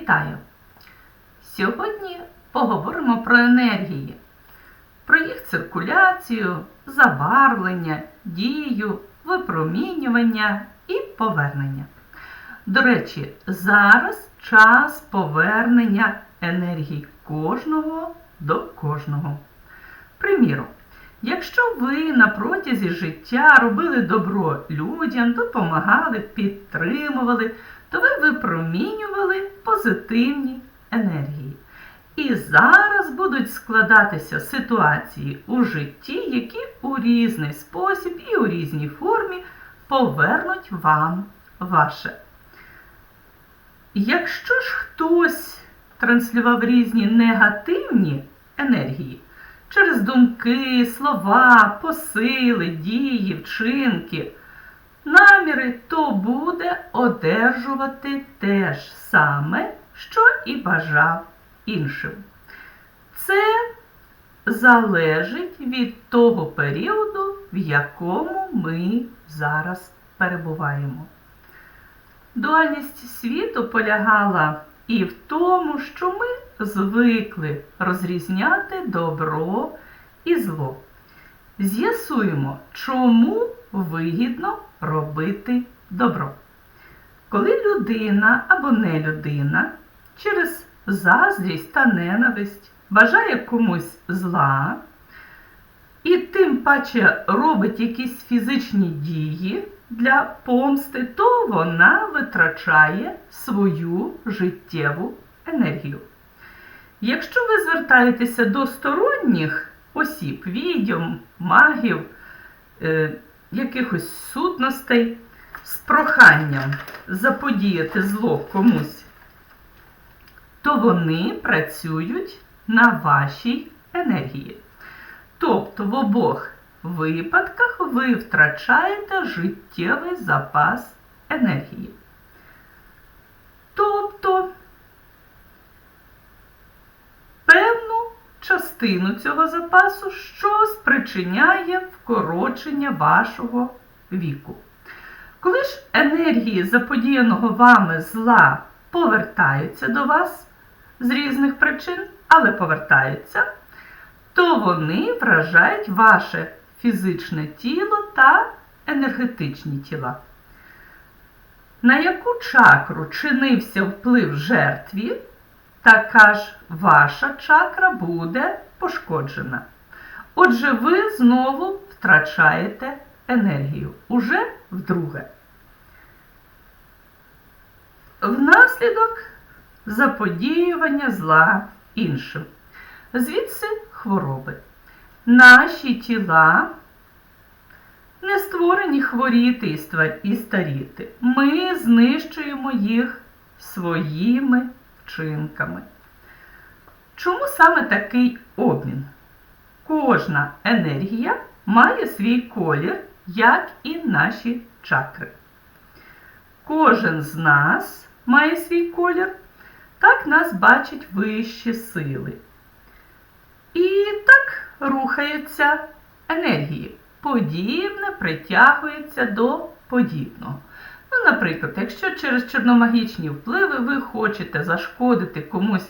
Вітаю! Сьогодні поговоримо про енергії, про їх циркуляцію, забарвлення, дію, випромінювання і повернення. До речі, зараз час повернення енергії кожного до кожного. Приміром, якщо ви на протязі життя робили добро людям, допомагали, підтримували, то ви випромінювали позитивні енергії. І зараз будуть складатися ситуації у житті, які у різний спосіб і у різній формі повернуть вам ваше. Якщо ж хтось транслював різні негативні енергії через думки, слова, посили, дії, вчинки, наміри, то буде одержувати те ж саме, що і бажав іншим. Це залежить від того періоду, в якому ми зараз перебуваємо. Дуальність світу полягала і в тому, що ми звикли розрізняти добро і зло. З'ясуємо, чому вигідно робити добро. Коли людина або не людина через заздрість та ненависть бажає комусь зла, і тим паче робить якісь фізичні дії для помсти, то вона витрачає свою життєву енергію. Якщо ви звертаєтеся до сторонніх осіб, відьом, магів, е, якихось сутностей з проханням заподіяти зло комусь, то вони працюють на вашій енергії. Тобто в обох випадках ви втрачаєте життєвий запас енергії. Тобто певну частину цього запасу, що спричиняє вкорочення вашого віку. Коли ж енергії заподіяного вами зла повертаються до вас з різних причин, але повертаються, то вони вражають ваше фізичне тіло та енергетичні тіла. На яку чакру чинився вплив жертві, така ж ваша чакра буде пошкоджена. Отже, ви знову втрачаєте енергію уже вдруге. Внаслідок заподіювання зла іншим. Звідси хвороби. Наші тіла не створені хворіти і старіти. Ми знищуємо їх своїми вчинками. Чому саме такий обмін? Кожна енергія має свій колір, як і наші чакри. Кожен з нас має свій колір, так нас бачать вищі сили. І так рухаються енергії. Подібне притягується до подібного. Ну, Наприклад, якщо через чорномагічні впливи ви хочете зашкодити комусь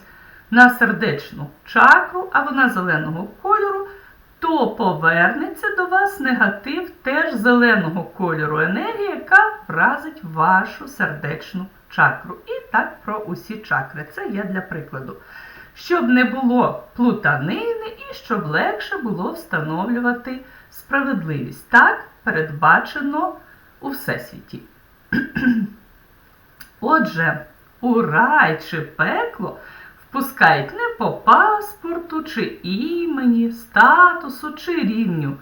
на сердечну чакру, а вона зеленого кольору, то повернеться до вас негатив теж зеленого кольору енергії, яка вразить вашу сердечну чакру. І так про усі чакри. Це є для прикладу. Щоб не було плутанини і щоб легше було встановлювати справедливість. Так передбачено у Всесвіті. Отже, у рай чи пекло впускають не по паспорту, чи імені, статусу чи рівню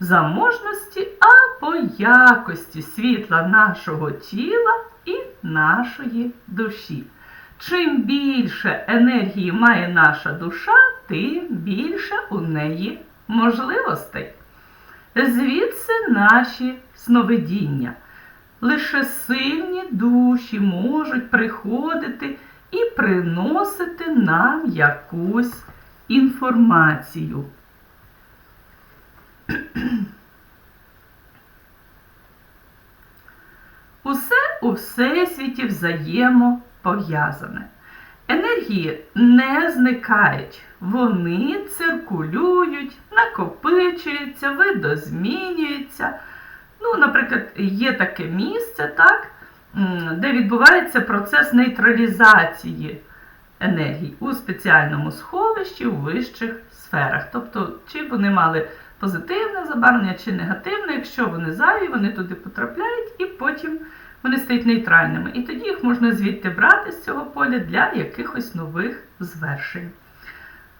заможності, а по якості світла нашого тіла і нашої душі. Чим більше енергії має наша душа, тим більше у неї можливостей. Звідси наші сновидіння. Лише сильні душі можуть приходити і приносити нам якусь інформацію. Усе у всесвіті взаємопов'язане. енергії не зникають, вони циркулюють, накопичуються, видозмінюються. Ну, наприклад, є таке місце, так, де відбувається процес нейтралізації енергій у спеціальному сховищі у вищих сферах. Тобто, чи вони мали позитивне забарвлення чи негативне, якщо вони зайві, вони туди потрапляють і потім вони стають нейтральними. І тоді їх можна звідти брати з цього поля для якихось нових звершень.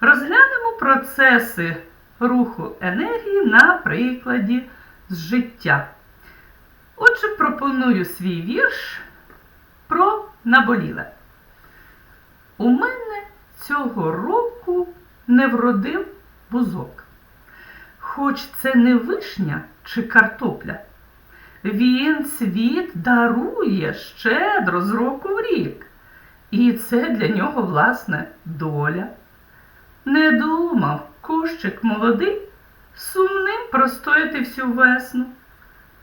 Розглянемо процеси руху енергії на прикладі з життя. Отже, пропоную свій вірш про наболіле. У мене цього року не вродив бузок. Хоч це не вишня чи картопля, він світ дарує щедро з року в рік. І це для нього, власне, доля. Не думав кущик молодий сумним простояти всю весну,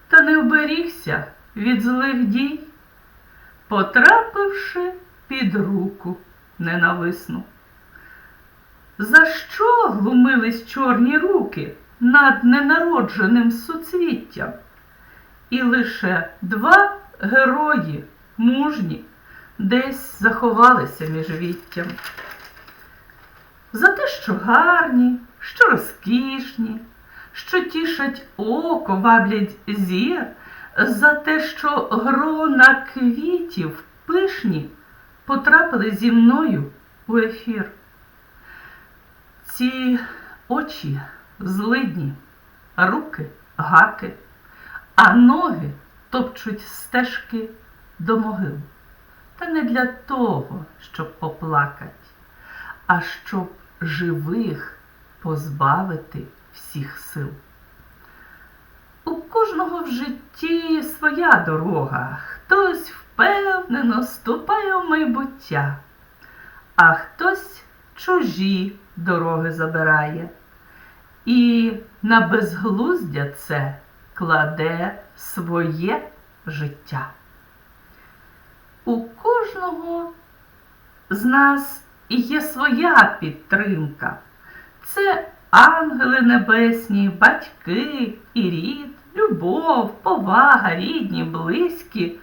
та не оберігся від злих дій, потрапивши під руку ненависну. За що глумились чорні руки над ненародженим суцвіттям? І лише два герої мужні десь заховалися між віттям. За те, що гарні, що розкішні, що тішать око, ваблять зір, за те, що грона квітів пишні потрапили зі мною у ефір. Ці очі злидні, руки гаки, а ноги топчуть стежки до могил. Та не для того, щоб поплакать, а щоб живих позбавити всіх сил. У кожного в житті своя дорога, хтось впевнено ступає в майбуття, а хтось чужі дороги забирає. І на безглуздя це кладе своє життя. У кожного з нас є своя підтримка. Це ангели небесні, батьки і рід, любов, повага, рідні, близькі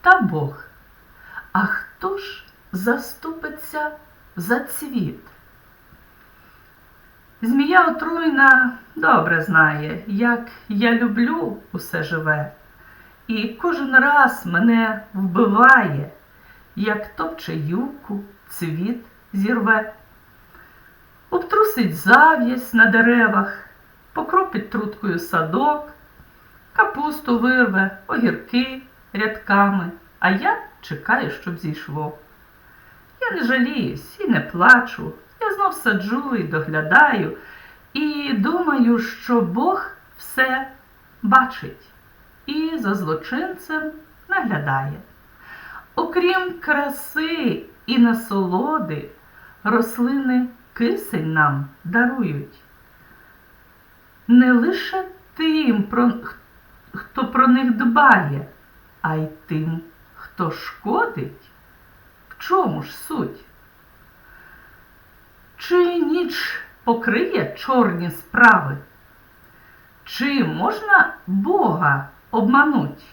та Бог. А хто ж заступиться за цвіт? Змія отруйна добре знає, як я люблю усе живе, і кожен раз мене вбиває, як топче юку, цвіт зірве, обтрусить зав'язь на деревах, покропить труткою садок, капусту вирве, огірки рядками, а я чекаю, щоб зійшло. Я не жаліюсь і не плачу. Я знов саджу і доглядаю, і думаю, що Бог все бачить і за злочинцем наглядає. Окрім краси і насолоди, рослини кисень нам дарують. Не лише тим, хто про них дбає, а й тим, хто шкодить. В чому ж суть? Чи ніч покриє чорні справи? Чи можна Бога обмануть?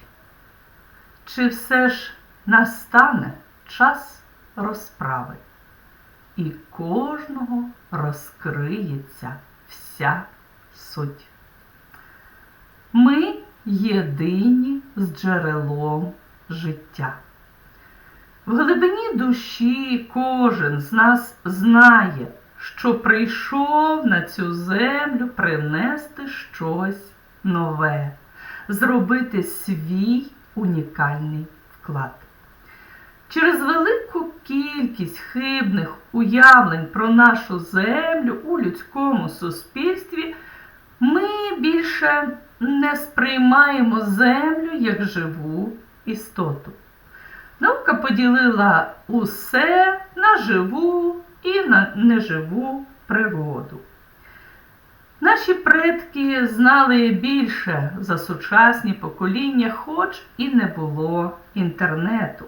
Чи все ж настане час розправи? І кожного розкриється вся суть. Ми єдині з джерелом життя. В глибині душі кожен з нас знає, що прийшов на цю землю принести щось нове, зробити свій унікальний вклад. Через велику кількість хибних уявлень про нашу землю у людському суспільстві ми більше не сприймаємо землю як живу істоту. Наука поділила усе на живу і на неживу природу. Наші предки знали більше за сучасні покоління, хоч і не було інтернету.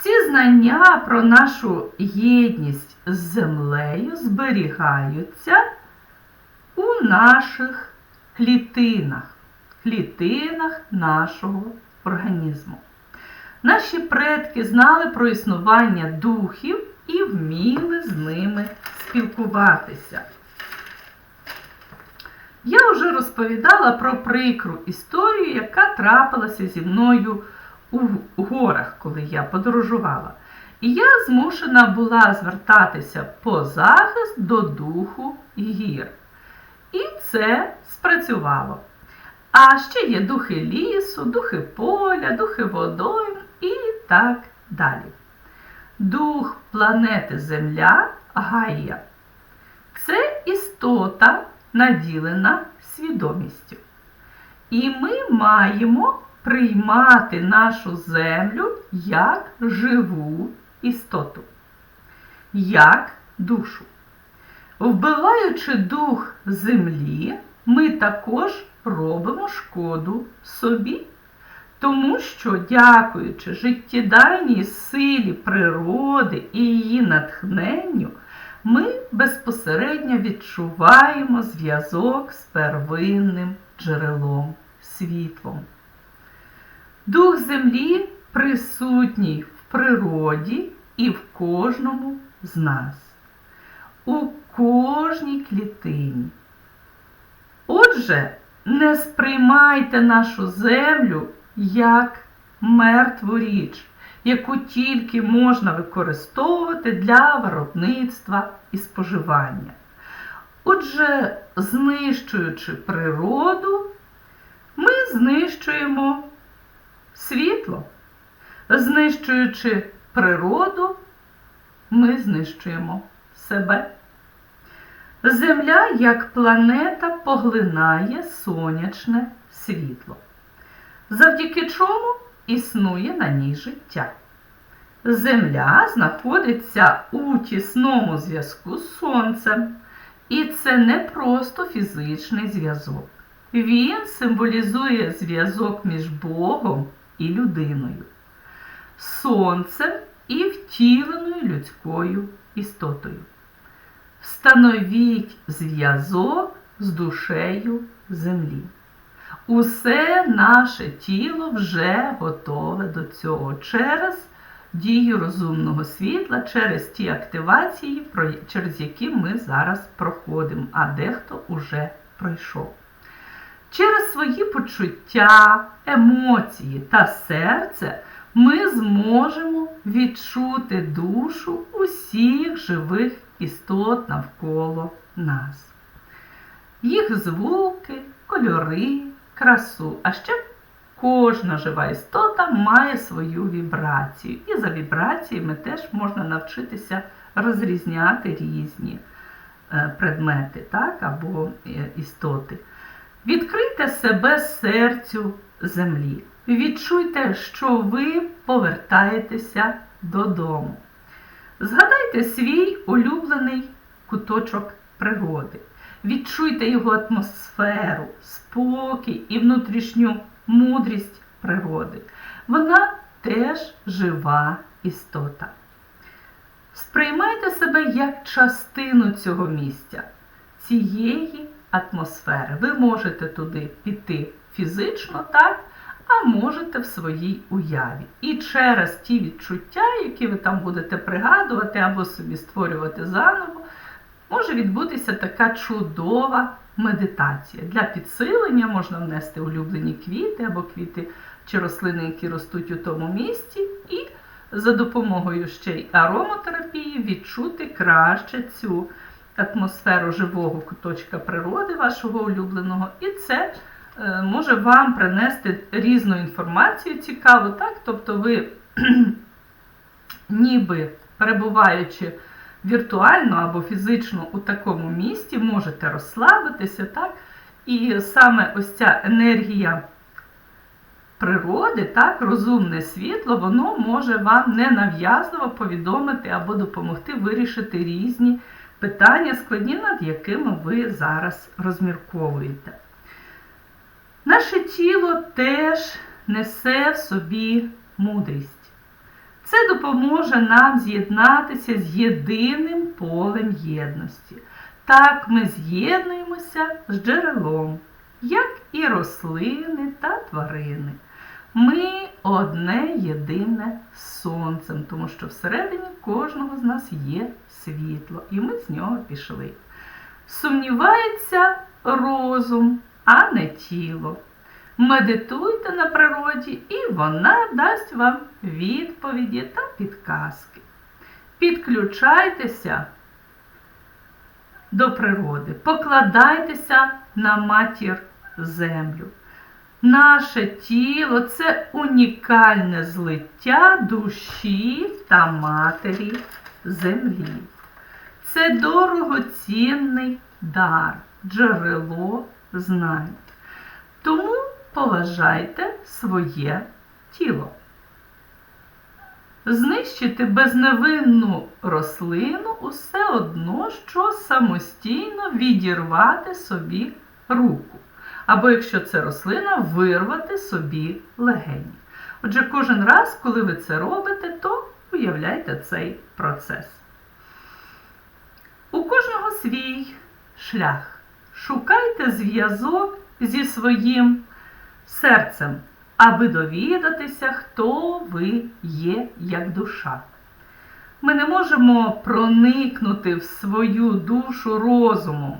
Ці знання про нашу єдність з землею зберігаються у наших клітинах, клітинах нашого організму. Наші предки знали про існування духів і вміли з ними спілкуватися. Я вже розповідала про прикру історію, яка трапилася зі мною у горах, коли я подорожувала. І я змушена була звертатися по захист до духу гір. І це спрацювало. А ще є духи лісу, духи поля, духи водойм і так далі. Дух планети Земля Гайя це істота, наділена свідомістю. І ми маємо приймати нашу землю як живу істоту, як душу. Вбиваючи дух землі, ми також робимо шкоду собі, тому що, дякуючи життєдайній силі природи і її натхненню, ми безпосередньо відчуваємо зв'язок з первинним джерелом світлом. Дух землі присутній в природі і в кожному з нас, у кожній клітині. Отже, не сприймайте нашу землю як мертву річ, яку тільки можна використовувати для виробництва і споживання. Отже, знищуючи природу, ми знищуємо світло. Знищуючи природу, ми знищуємо себе. Земля як планета поглинає сонячне світло, завдяки чому існує на ній життя. Земля знаходиться у тісному зв'язку з Сонцем, і це не просто фізичний зв'язок. Він символізує зв'язок між Богом і людиною, сонцем і втіленою людською істотою. Встановіть зв'язок з душею землі. Усе наше тіло вже готове до цього через дію розумного світла, через ті активації, через які ми зараз проходимо, а дехто уже пройшов. Через свої почуття, емоції та серце ми зможемо відчути душу усіх живих істот навколо нас. Їх звуки, кольори, красу, а ще кожна жива істота має свою вібрацію. І за вібраціями теж можна навчитися розрізняти різні е, предмети так, або е, істоти. Відкрийте себе серцю землі. Відчуйте, що ви повертаєтеся додому. Згадайте свій улюблений куточок природи. Відчуйте його атмосферу, спокій і внутрішню мудрість природи. Вона теж жива істота. Сприймайте себе як частину цього місця, цієї атмосфери. Ви можете туди піти фізично, так? а можете в своїй уяві. І через ті відчуття, які ви там будете пригадувати або собі створювати заново, може відбутися така чудова медитація. Для підсилення можна внести улюблені квіти або квіти чи рослини, які ростуть у тому місці, і за допомогою ще й ароматерапії відчути краще цю атмосферу живого куточка природи, вашого улюбленого. І це може вам принести різну інформацію цікаву, так? Тобто ви, ніби перебуваючи віртуально або фізично у такому місті, можете розслабитися, так? І саме ось ця енергія природи, так, розумне світло, воно може вам ненав'язливо повідомити або допомогти вирішити різні питання, складні, над якими ви зараз розмірковуєте. Наше тіло теж несе в собі мудрість. Це допоможе нам з'єднатися з єдиним полем єдності. Так ми з'єднуємося з джерелом, як і рослини та тварини. Ми одне єдине сонцем, тому що всередині кожного з нас є світло, і ми з нього пішли. Сумнівається розум, а не тіло. Медитуйте на природі, і вона дасть вам відповіді та підказки. Підключайтеся до природи, покладайтеся на матір землю. Наше тіло це унікальне злиття душі та матері землі. Це дорогоцінний дар, джерело знань. Тому поважайте своє тіло. Знищити безневинну рослину усе одно, що самостійно відірвати собі руку. Або якщо це рослина, вирвати собі легені. Отже, кожен раз, коли ви це робите, то уявляйте цей процес. У кожного свій шлях. Шукайте зв'язок зі своїм серцем, аби довідатися, хто ви є як душа. Ми не можемо проникнути в свою душу розумом.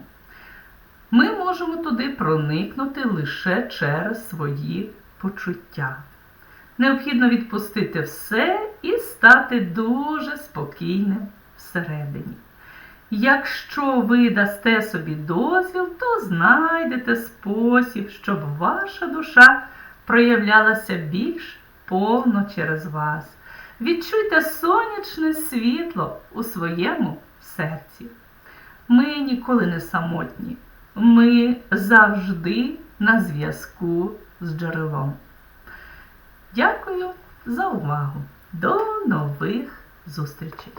Ми можемо туди проникнути лише через свої почуття. Необхідно відпустити все і стати дуже спокійним всередині. Якщо ви дасте собі дозвіл, то знайдете спосіб, щоб ваша душа проявлялася більш повно через вас. Відчуйте сонячне світло у своєму серці. Ми ніколи не самотні. Ми завжди на зв'язку з джерелом. Дякую за увагу. До нових зустрічей!